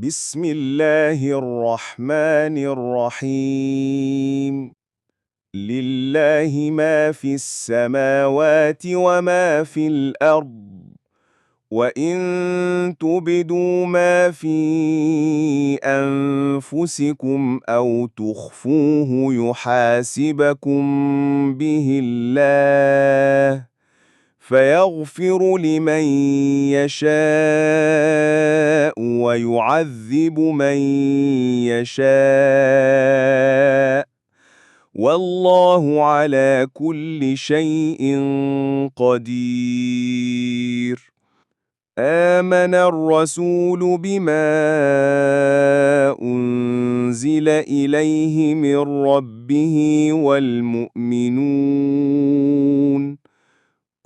بسم الله الرحمن الرحيم لله ما في السماوات وما في الأرض وإن تبدوا ما في أنفسكم أو تخفوه يحاسبكم به الله فيغفر لمن يشاء ويعذب من يشاء. والله على كل شيء قدير. آمن الرسول بما أنزل إليه من ربه والمؤمنون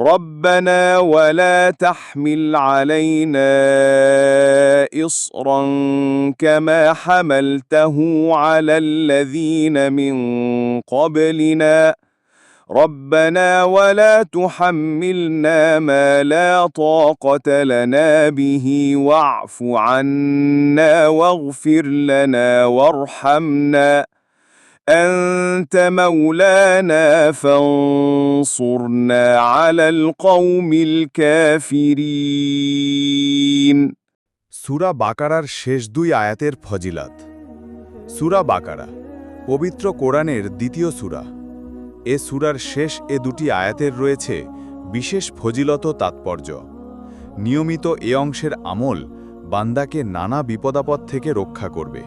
ربنا ولا تحمل علينا إصرا كما حملته على الذين من قبلنا. ربنا ولا تحملنا ما لا طاقة لنا به واعف عنا واغفر لنا وارحمنا. أنت مولانا فانصرنا على القوم الكافرين সুরা বাকারার শেষ দুই আয়াতের ফজিলাত সুরা বাকারা পবিত্র কোরআনের দ্বিতীয় সুরা এ সুরার শেষ এ দুটি আয়াতের রয়েছে বিশেষ ফজিলত তাৎপর্য নিয়মিত এ অংশের আমল বান্দাকে নানা বিপদাপদ থেকে রক্ষা করবে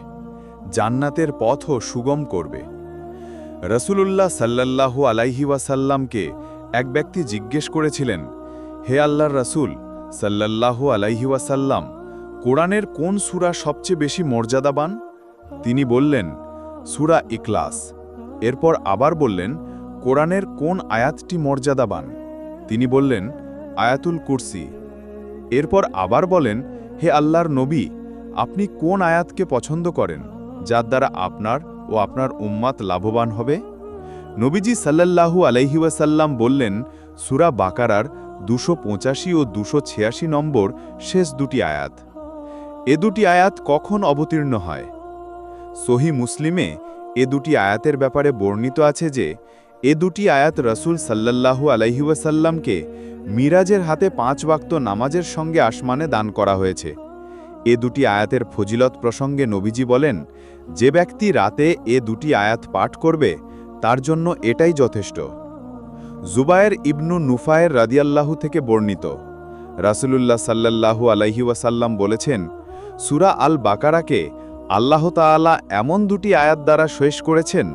জান্নাতের পথও সুগম করবে। রসুলুল্লাহ সাল্লাল্লাহু আলাইহি ওয়াসাল্লামকে এক ব্যক্তি জিজ্ঞেস করেছিলেন, হে আল্লাহর রসুল, সাল্লাল্লাহু আলাইহি ওয়াসাল্লাম, কোরআনের কোন সূরা সবচেয়ে বেশি মর্যাদাবান? তিনি বললেন, সূরা ইকলাস এরপর আবার বললেন, কোরআনের কোন আয়াতটি মর্যাদাবান? তিনি বললেন, আয়াতুল কুরসি। এরপর আবার বলেন, হে আল্লাহর নবী, আপনি কোন আয়াতকে পছন্দ করেন? যার দ্বারা আপনার ও আপনার উম্মাত লাভবান হবে? নবীজি সাল্লাল্লাহু আলাইহি ওয়াসাল্লাম বললেন, সুরা বাকারার দুশো পঁচাশি ও দুশো ছিয়াশি নম্বর শেষ দুটি আয়াত। এ দুটি আয়াত কখন অবতীর্ণ হয়? সহি মুসলিমে এ দুটি আয়াতের ব্যাপারে বর্ণিত আছে যে, এ দুটি আয়াত রসুল সাল্লাল্লাহু আলাইহি মিরাজের হাতে পাঁচ ওয়াক্ত নামাজের সঙ্গে আসমানে দান করা হয়েছে। এ দুটি আয়াতের ফজিলত প্রসঙ্গে নবীজি বলেন, যে ব্যক্তি রাতে এ দুটি আয়াত পাঠ করবে, তার জন্য এটাই যথেষ্ট। জুবায়ের ইবনু নুফায়ের রাদিয়াল্লাহু থেকে বর্ণিত। রাসুলুল্লাহ সাল্লাল্লাহু আলাইহি ওয়াসাল্লাম বলেছেন, সুরা আল বাকারাকে আল্লাহ তাআলা এমন দুটি আয়াত দ্বারা শেষ করেছেন,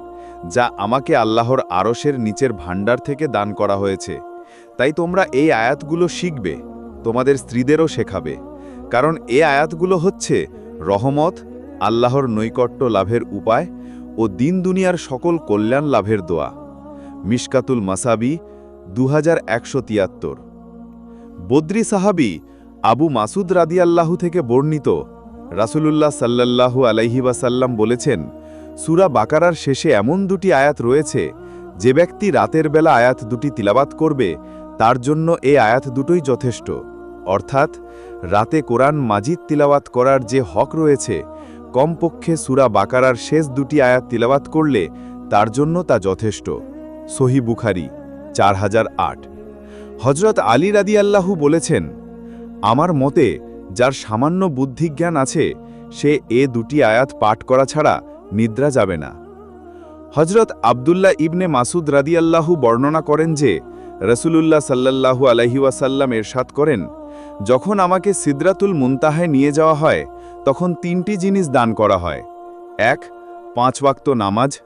যা আমাকে আল্লাহর আরশের নিচের ভাণ্ডার থেকে দান করা হয়েছে। তাই তোমরা এই আয়াতগুলো শিখবে, তোমাদের স্ত্রীদেরও শেখাবে। কারণ এ আয়াতগুলো হচ্ছে রহমত, আল্লাহর নৈকট্য লাভের উপায় ও দিন দুনিয়ার সকল কল্যাণ লাভের দোয়া। মিশকাতুল মাসাবি দু তিয়াত্তর। বদ্রি সাহাবি আবু মাসুদ রাদিয়াল্লাহু থেকে বর্ণিত রাসুলুল্লাহ সাল্লাল্লাহু আলাইহি ওয়াসাল্লাম বলেছেন, সুরা বাকারার শেষে এমন দুটি আয়াত রয়েছে, যে ব্যক্তি রাতের বেলা আয়াত দুটি তিলাবাত করবে, তার জন্য এ আয়াত দুটোই যথেষ্ট। অর্থাৎ, রাতে কোরআন মাজিদ তিলাওয়াত করার যে হক রয়েছে, কমপক্ষে সুরা বাকারার শেষ দুটি আয়াত তিলাবাত করলে তার জন্য তা যথেষ্ট। সহি বুখারি, চার হাজার আট। হজরত আলী রাদি রাদিয়াল্লাহু বলেছেন, আমার মতে, যার সামান্য বুদ্ধিজ্ঞান আছে, সে এ দুটি আয়াত পাঠ করা ছাড়া নিদ্রা যাবে না। হজরত আবদুল্লাহ ইবনে মাসুদ রাদি রাদিয়াল্লাহু বর্ণনা করেন যে, রসুলুল্লাহ সাল্লাল্লাহু আলহি ওয়াসাল্লাম এরশাদ করেন যখন আমাকে সিদ্রাতুল মুনতাহায় নিয়ে যাওয়া হয়, তখন তিনটি জিনিস দান করা হয়। এক, পাঁচ ওয়াক্ত নামাজ।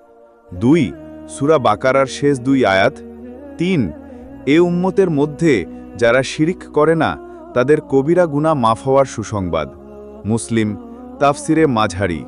দুই, সুরা বাকারার শেষ দুই আয়াত। তিন, এ উম্মতের মধ্যে যারা শিরিক করে না, তাদের কবিরা গুণা মাফ হওয়ার সুসংবাদ। মুসলিম, তাফসিরে মাঝারি